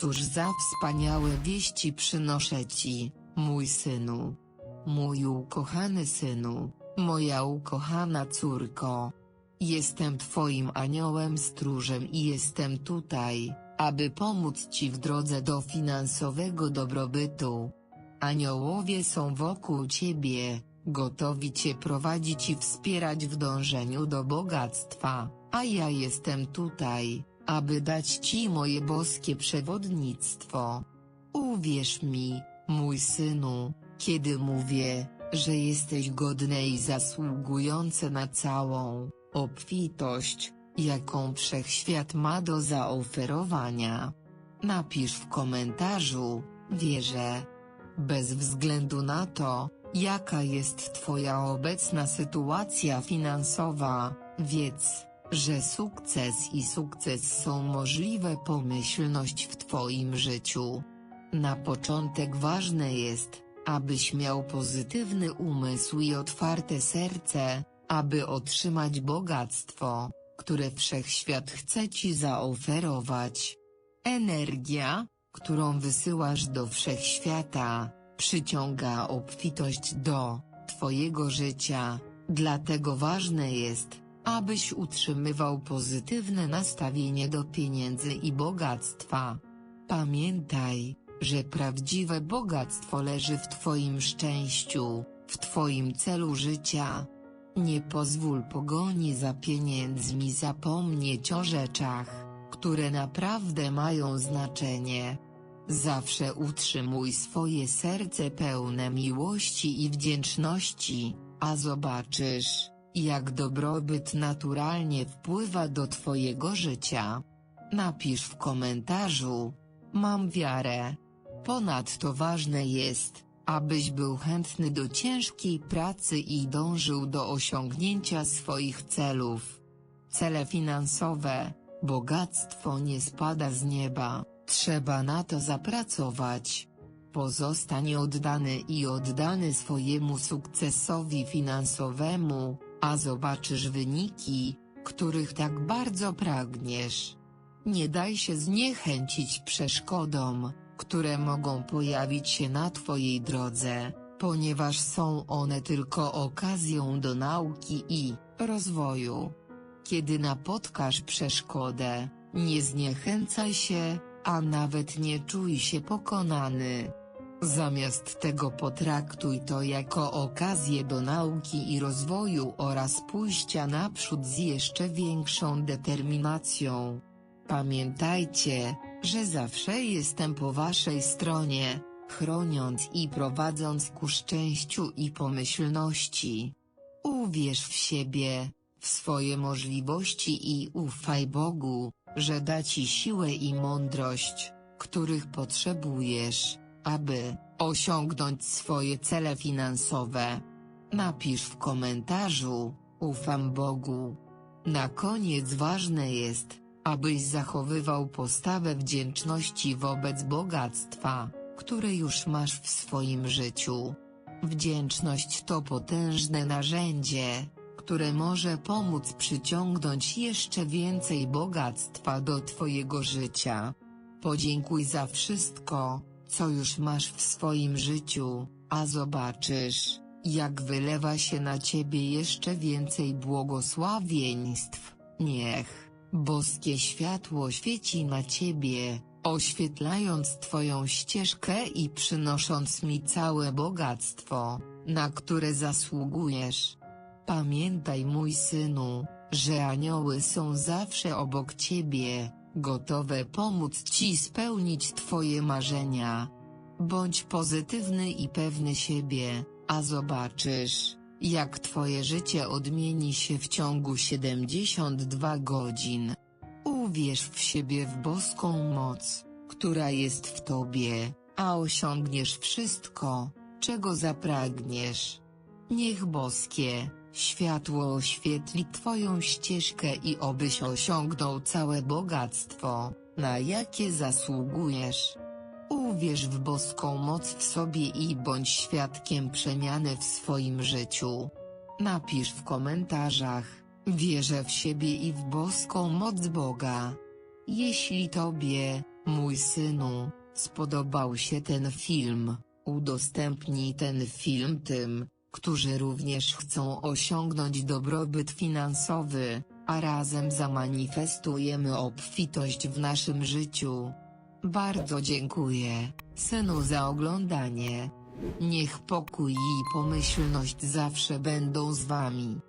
Cóż za wspaniałe wieści przynoszę ci, mój synu. Mój ukochany synu, moja ukochana córko. Jestem twoim aniołem stróżem i jestem tutaj, aby pomóc ci w drodze do finansowego dobrobytu. Aniołowie są wokół ciebie, gotowi cię prowadzić i wspierać w dążeniu do bogactwa, a ja jestem tutaj, aby dać ci moje boskie przewodnictwo. Uwierz mi, mój synu, kiedy mówię, że jesteś godny i zasługujący na całą obfitość, jaką wszechświat ma do zaoferowania. Napisz w komentarzu, wierzę. Bez względu na to, jaka jest Twoja obecna sytuacja finansowa, wiedz, że sukces i sukces są możliwe pomyślność w Twoim życiu. Na początek ważne jest, abyś miał pozytywny umysł i otwarte serce, aby otrzymać bogactwo, które wszechświat chce ci zaoferować. Energia, którą wysyłasz do wszechświata, przyciąga obfitość do Twojego życia, dlatego ważne jest, abyś utrzymywał pozytywne nastawienie do pieniędzy i bogactwa. Pamiętaj, że prawdziwe bogactwo leży w Twoim szczęściu, w Twoim celu życia. Nie pozwól pogoni za pieniędzmi zapomnieć o rzeczach, które naprawdę mają znaczenie. Zawsze utrzymuj swoje serce pełne miłości i wdzięczności, a zobaczysz, jak dobrobyt naturalnie wpływa do Twojego życia. Napisz w komentarzu: Mam wiarę. Ponadto ważne jest, abyś był chętny do ciężkiej pracy i dążył do osiągnięcia swoich celów. Cele finansowe, bogactwo nie spada z nieba, trzeba na to zapracować. Pozostań oddany i oddany swojemu sukcesowi finansowemu, a zobaczysz wyniki, których tak bardzo pragniesz. Nie daj się zniechęcić przeszkodom, które mogą pojawić się na Twojej drodze, ponieważ są one tylko okazją do nauki i rozwoju. Kiedy napotkasz przeszkodę, nie zniechęcaj się, a nawet nie czuj się pokonany. Zamiast tego potraktuj to jako okazję do nauki i rozwoju oraz pójścia naprzód z jeszcze większą determinacją. Pamiętajcie, że zawsze jestem po waszej stronie, chroniąc i prowadząc ku szczęściu i pomyślności. Uwierz w siebie, w swoje możliwości i ufaj Bogu, że da ci siłę i mądrość, których potrzebujesz, aby osiągnąć swoje cele finansowe. Napisz w komentarzu, ufam Bogu. Na koniec ważne jest, abyś zachowywał postawę wdzięczności wobec bogactwa, które już masz w swoim życiu. Wdzięczność to potężne narzędzie, które może pomóc przyciągnąć jeszcze więcej bogactwa do Twojego życia. Podziękuj za wszystko, co już masz w swoim życiu, a zobaczysz, jak wylewa się na Ciebie jeszcze więcej błogosławieństw. Niech boskie światło świeci na Ciebie, oświetlając Twoją ścieżkę i przynosząc mi całe bogactwo, na które zasługujesz. Pamiętaj mój synu, że anioły są zawsze obok ciebie, gotowe pomóc ci spełnić twoje marzenia. Bądź pozytywny i pewny siebie, a zobaczysz, jak twoje życie odmieni się w ciągu 72 godzin. Uwierz w siebie w boską moc, która jest w tobie, a osiągniesz wszystko, czego zapragniesz. Niech boskie, Światło oświetli Twoją ścieżkę i obyś osiągnął całe bogactwo, na jakie zasługujesz. Uwierz w boską moc w sobie i bądź świadkiem przemiany w swoim życiu. Napisz w komentarzach, wierzę w siebie i w boską moc Boga. Jeśli Tobie, Mój synu, spodobał się ten film, udostępnij ten film tym, którzy również chcą osiągnąć dobrobyt finansowy, a razem zamanifestujemy obfitość w naszym życiu. Bardzo dziękuję, synu za oglądanie. Niech pokój i pomyślność zawsze będą z wami.